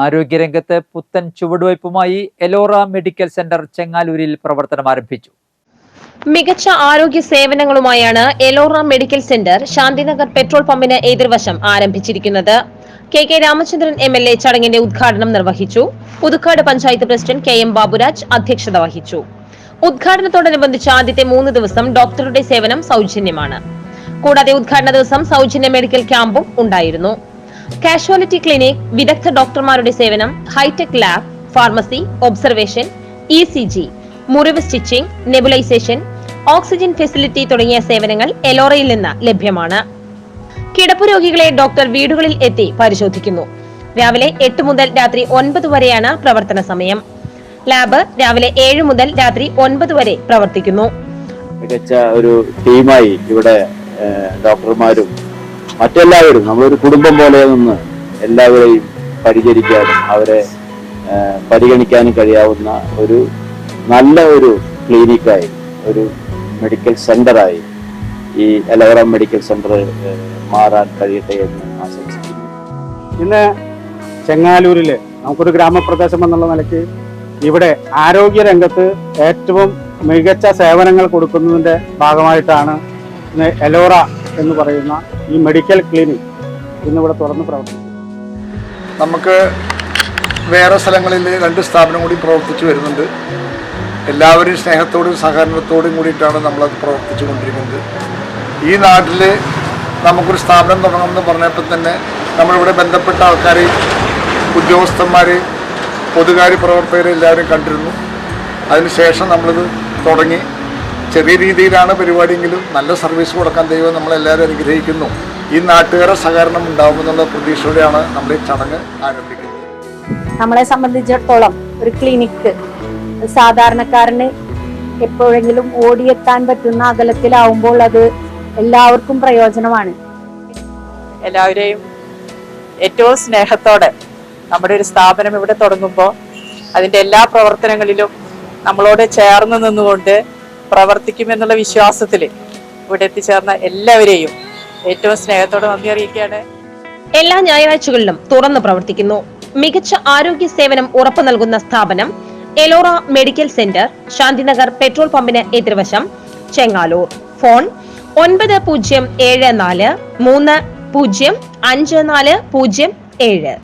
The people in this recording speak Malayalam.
ആരോഗ്യരംഗത്ത് പുത്തൻ ചുവടുവയ്പുമായി എലോറ മെഡിക്കൽ സെന്റർ ചെങ്ങാലൂരിൽ പ്രവർത്തനം ആരംഭിച്ചു. മികച്ച ആരോഗ്യ സേവനങ്ങളുമായാണ് Elora medical centre Shantinagar petrol പമ്പിന് എതിർവശം ആരംഭിച്ചിരിക്കുന്നത്. K K Ramachandran M L A ചടങ്ങിന്റെ ഉദ്ഘാടനം നിർവഹിച്ചു. Puthukkad panchayat president K M Baburaj അധ്യക്ഷത വഹിച്ചു. ഉദ്ഘാടനത്തോടനുബന്ധിച്ച് ആദ്യത്തെ മൂന്ന് ദിവസം ഡോക്ടറുടെ സേവനം സൗജന്യമാണ്. കൂടാതെ ഉദ്ഘാടന ദിവസം സൗജന്യ മെഡിക്കൽ ക്യാമ്പും ഉണ്ടായിരുന്നു. കാഷ്വാലിറ്റി ക്ലിനിക് വിദഗ്ധ ഡോക്ടർമാരുടെ സേവനം hi-tech lab pharmacy observation E C G മുറിവ് സ്റ്റിച്ചിംഗ് നെബുലൈസേഷൻ ഓക്സിജൻ ഫെസിലിറ്റി തുടങ്ങിയ സേവനങ്ങൾ എലോറയിൽ നിന്ന് ലഭ്യമാണ്. കിടപ്പ് രോഗികളെ ഡോക്ടർ വീടുകളിൽ എത്തി പരിശോധിക്കുന്നു. രാവിലെ എട്ട് മുതൽ രാത്രി ഒൻപത് വരെയാണ് പ്രവർത്തന സമയം. ലാബ് രാവിലെ ഏഴ് മുതൽ രാത്രി ഒൻപത് വരെ പ്രവർത്തിക്കുന്നു. മികച്ച ഒരു ടീമായി ഇവിടെ ഡോക്ടർമാരും മറ്റെല്ലാവരും നമ്മളൊരു കുടുംബം പോലെ നിന്ന് എല്ലാവരെയും പരിചരിക്കാനും അവരെ പരിഗണിക്കാനും കഴിയാവുന്ന ഒരു നല്ല ഒരു ക്ലിനിക്കായി ഒരു മെഡിക്കൽ സെന്ററായി ഈ എലവറ മെഡിക്കൽ സെന്റർ മാറാൻ കഴിയട്ടെ എന്ന് ആശംസിക്കുന്നു. ഇന്ന് ചെങ്ങാലൂരിൽ നമുക്കൊരു ഗ്രാമപ്രദേശം എന്നുള്ള നിലയ്ക്ക് ഇവിടെ ആരോഗ്യ രംഗത്ത് ഏറ്റവും മികച്ച സേവനങ്ങൾ കൊടുക്കുന്നതിന്റെ ഭാഗമായിട്ടാണ് ഇന്ന് എലോറ എന്ന് പറയുന്ന ഈ മെഡിക്കൽ ക്ലിനിക് ഇന്നിവിടെ തുറന്ന് പ്രവർത്തിക്കും. നമുക്ക് വേറെ സ്ഥലങ്ങളിൽ രണ്ട് സ്ഥാപനം കൂടി പ്രവർത്തിച്ചു വരുന്നുണ്ട്. എല്ലാവരും സ്നേഹത്തോടും സഹകരണത്തോടും കൂടിയിട്ടാണ് നമ്മളത് പ്രവർത്തിച്ചു കൊണ്ടിരിക്കുന്നത്. ഈ നാട്ടിൽ നമുക്കൊരു സ്ഥാപനം തുടങ്ങണമെന്ന് പറഞ്ഞപ്പോൾ തന്നെ നമ്മളിവിടെ ബന്ധപ്പെട്ട ആൾക്കാർ ഉദ്യോഗസ്ഥന്മാർ പൊതുകാര്യ പ്രവർത്തകരെ എല്ലാവരും കണ്ടിരുന്നു. അതിനുശേഷം നമ്മളിത് തുടങ്ങി. ചെറിയ രീതിയിലാണ് പരിപാടിയെങ്കിലും നല്ല സർവീസ് കൊടുക്കാൻ ദൈവം നമ്മളെല്ലാവരും അനുഗ്രഹിക്കുന്നു. ഈ നാട്ടുകാരുടെ സഹകരണം ഉണ്ടാകുമെന്നുള്ള പ്രതീക്ഷയോടെയാണ് നമ്മൾ ഈ ചടങ്ങ് ആരംഭിക്കുന്നത്. നമ്മളെ സംബന്ധിച്ചിടത്തോളം ഒരു ക്ലിനിക്ക് സാധാരണക്കാരന് എപ്പോഴെങ്കിലും ഓടിയെത്താൻ പറ്റുന്ന അകലത്തിലാവുമ്പോൾ അത് എല്ലാവർക്കും പ്രയോജനമാണ്. എല്ലാവരെയും ഏറ്റവും സ്നേഹത്തോടെ നമ്മുടെ ഒരു സ്ഥാപനം ഇവിടെ തുടങ്ങുമ്പോൾ അതിന്റെ എല്ലാ പ്രവർത്തനങ്ങളിലും നമ്മളോട് ചേർന്ന് നിന്നുകൊണ്ട് പ്രവർത്തിക്കുമെന്നുള്ള വിശ്വാസത്തിൽ ഇവിടെ എത്തിച്ചേർന്ന എല്ലാവരെയും ഏറ്റവും സ്നേഹത്തോടെ നന്ദി അറിയിക്കുകയാണ്. എല്ലാ ഞായറാഴ്ചകളിലും തുറന്നു പ്രവർത്തിക്കുന്നു. മികച്ച ആരോഗ്യ സേവനം ഉറപ്പു നൽകുന്ന സ്ഥാപനം Elora medical centre Shantinagar petrol പമ്പിന് എതിർവശം ചെങ്ങാലൂർ. ഫോൺ ഒൻപത് പൂജ്യം ഏഴ് നാല് മൂന്ന് പൂജ്യം അഞ്ച് നാല് പൂജ്യം ഏഴ്.